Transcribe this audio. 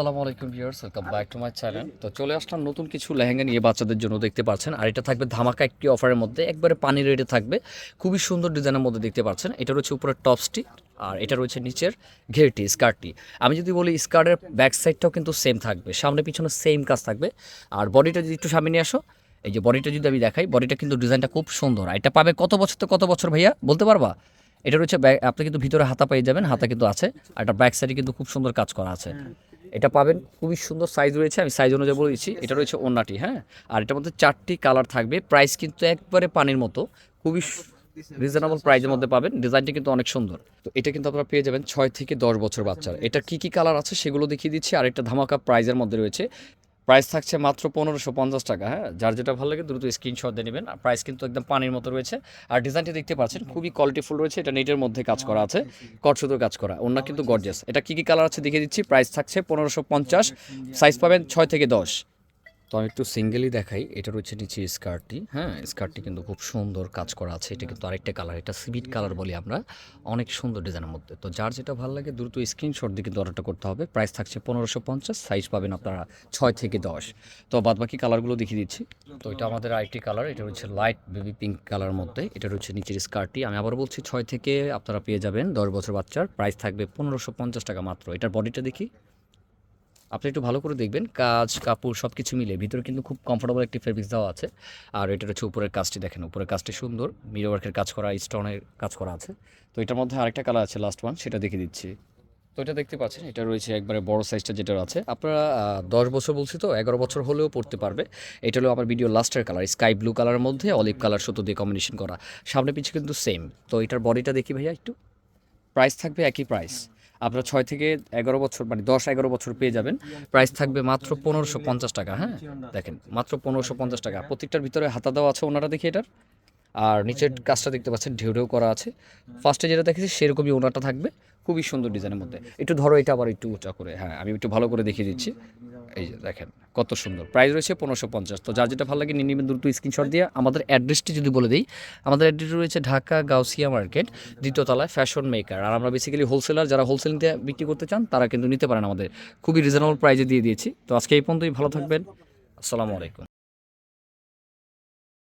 আসসালামু আলাইকুম viewers welcome back to my channel. তো চলে আসলাম নতুন কিছু লেহেঙ্গা নিয়ে বাচ্চাদের জন্য দেখতে পাচ্ছেন। আর এটা থাকবে ধামাকা একটি অফারের মধ্যে একবারে পানি রেটে থাকবে। খুবই সুন্দর ডিজাইনের মধ্যে দেখতে পাচ্ছেন। এটা রয়েছে উপরের টপসটি আর এটা রয়েছে নিচের ঘেরটি স্কার্টটি। আমি যদি বলি স্কার্টের ব্যাক সাইডটাও কিন্তু সেম থাকবে। সামনে পিছনে সেম কাজ থাকবে। আর বডিটা যদি একটু সামনে নিয়ে আসো এই যে বডিটা যদি আমি দেখাই বডিটা কিন্তু ডিজাইনটা খুব সুন্দর। আর এটা পাবে কত বছর তো কত বছর ভাইয়া? বলতে পারবা? এটা রয়েছে আপনি কিন্তু ভিতরে হাতা পেয়ে যাবেন হাতা কিন্তু আছে। আর এটা ব্যাক সাইডে কিন্তু খুব সুন্দর কাজ করা আছে। এটা পাবেন, খুবই সুন্দর সাইজ রয়েছে, আমি সাইজ অনুযায়ী বলে দিচ্ছি। এটা রয়েছে ওনাটি হ্যাঁ? আর এটার মধ্যে চারটি কালার থাকবে। প্রাইস কিন্তু একবারে পানির মতো, খুবই রিজনেবল প্রাইজের মধ্যে পাবেন। ডিজাইনটি কিন্তু অনেক সুন্দর। তো এটা কিন্তু আপনারা পেয়ে যাবেন ছয় থেকে দশ বছর বাচ্চার। এটা কি কি কালার আছে সেগুলো দেখিয়ে দিচ্ছি। আর একটা ধামাকা প্রাইজের মধ্যে রয়েছে। প্রাইস থাকছে মাত্র পনেরোশো পঞ্চাশ টাকা হ্যাঁ? যার যেটা ভালো লাগে দ্রুত স্ক্রিনশট দিয়ে নেবেন। আর প্রাইস কিন্তু একদম পানির মতো রয়েছে। আর ডিজাইনটি দেখতে পাচ্ছেন, খুবই কোয়ালিটিফুল রয়েছে। এটা নেটের মধ্যে কাজ করা আছে কটসুতো কাজ করা। অন্য কিন্তু গর্জেস এটা কী কী কালার আছে দেখিয়ে দিচ্ছি। প্রাইস থাকছে পনেরোশো পঞ্চাশ সাইজ পাবেন ছয় থেকে দশ। তো আমি একটু সিঙ্গেলই দেখাই। এটা রয়েছে নিচে স্কার্টটি। হ্যাঁ স্কার্টটি কিন্তু খুব সুন্দর কাজ করা আছে। এটা কিন্তু আরেকটা কালার এটা সিভিট কালার বলি আমরা। অনেক সুন্দর ডিজাইনের মধ্যে। তো যার যেটা ভালো লাগে দ্রুত স্ক্রিনশট দিয়ে কিন্তু অর্ডারটা করতে হবে। প্রাইস থাকছে পনেরোশো পঞ্চাশ সাইজ পাবেন আপনারা ছয় থেকে দশ। তো বাদ বাকি কালারগুলো দেখিয়ে দিচ্ছি। তো এটা আমাদের আরেকটি কালার এটা হচ্ছে লাইট বেবি পিঙ্ক কালার মধ্যে। এটা রয়েছে নিচের স্কার্টটি। আমি আবার বলছি ছয় থেকে আপনারা পেয়ে যাবেন দশ বছর বাচ্চার। প্রাইস থাকবে পনেরোশো পঞ্চাশ টাকা মাত্র। এটার বডিটা দেখি। আপনি একটু ভালো করে দেখবেন। কাজ, কাপড় সব কিছু মিলে ভিতরে কিন্তু খুব কমফোর্টেবল একটি ফেব্রিক্স দেওয়া আছে। আর এটা হচ্ছে উপরের কাজটি দেখেন, উপরের কাজটি সুন্দর। মিরো ওয়ার্কের কাজ করা স্টোনের কাজ করা আছে। তো এটার মধ্যে আরেকটা কালার আছে লাস্ট ওয়ান সেটা দেখে দিচ্ছি। তো এটা দেখতে পাচ্ছেন, এটা রয়েছে একবারে বড় সাইজটা যেটা আছে। আপনারা দশ বছর বলছি তো, এগারো বছর হলেও পড়তে পারবে। এটা হলো আমার ভিডিও লাস্টের কালার স্কাই ব্লু কালারের মধ্যে অলিভ কালার সুতো দিয়ে কম্বিনেশন করা। সামনে পিছিয়ে কিন্তু সেম তো এটার বডিটা দেখি ভাইয়া একটু। প্রাইস থাকবে একই প্রাইস আপনারা ছয় থেকে এগারো বছর মানে দশ এগারো বছর পেয়ে যাবেন। প্রাইস থাকবে মাত্র পনেরোশো পঞ্চাশ টাকা হ্যাঁ? দেখেন, মাত্র পনেরোশো পঞ্চাশ টাকা। প্রত্যেকটার ভিতরে হাতা দেওয়া আছে ওনারা দেখি এটার। আর নিচের কাজটা দেখতে পাচ্ছেন ঢেউ ঢেউ করা আছে। ফার্স্টে যেটা দেখেছি, সেরকমই ওনারটা থাকবে। খুবই সুন্দর ডিজাইনের মধ্যে। একটু ধরো, এটা আবার একটু উঁচা করে। হ্যাঁ আমি একটু ভালো করে দেখিয়ে দিচ্ছি। এই যে, দেখেন। কত সুন্দর। প্রাইস রয়েছে পনেরোশো পঞ্চাশ। তো যার যেটা ভালো লাগে নিয়ে নেবেন দুটো স্ক্রিনশট দিয়ে। আমাদের অ্যাড্রেসটি যদি বলে দিই, আমাদের অ্যাড্রেস রয়েছে ঢাকা গাউসিয়া মার্কেট, দ্বিতীয় তলায় ফ্যাশন মেকার। আর আমরা বেসিক্যালি হোলসেলার যারা হোলসেল দিয়ে বিক্রি করতে চান, তারা কিন্তু নিতে পারেন আমাদের। খুবই রিজনেবল প্রাইজে দিয়ে দিয়েছি। তো আজকে এই পর্যন্তই। ভালো থাকবেন। আসসালামু আলাইকুম।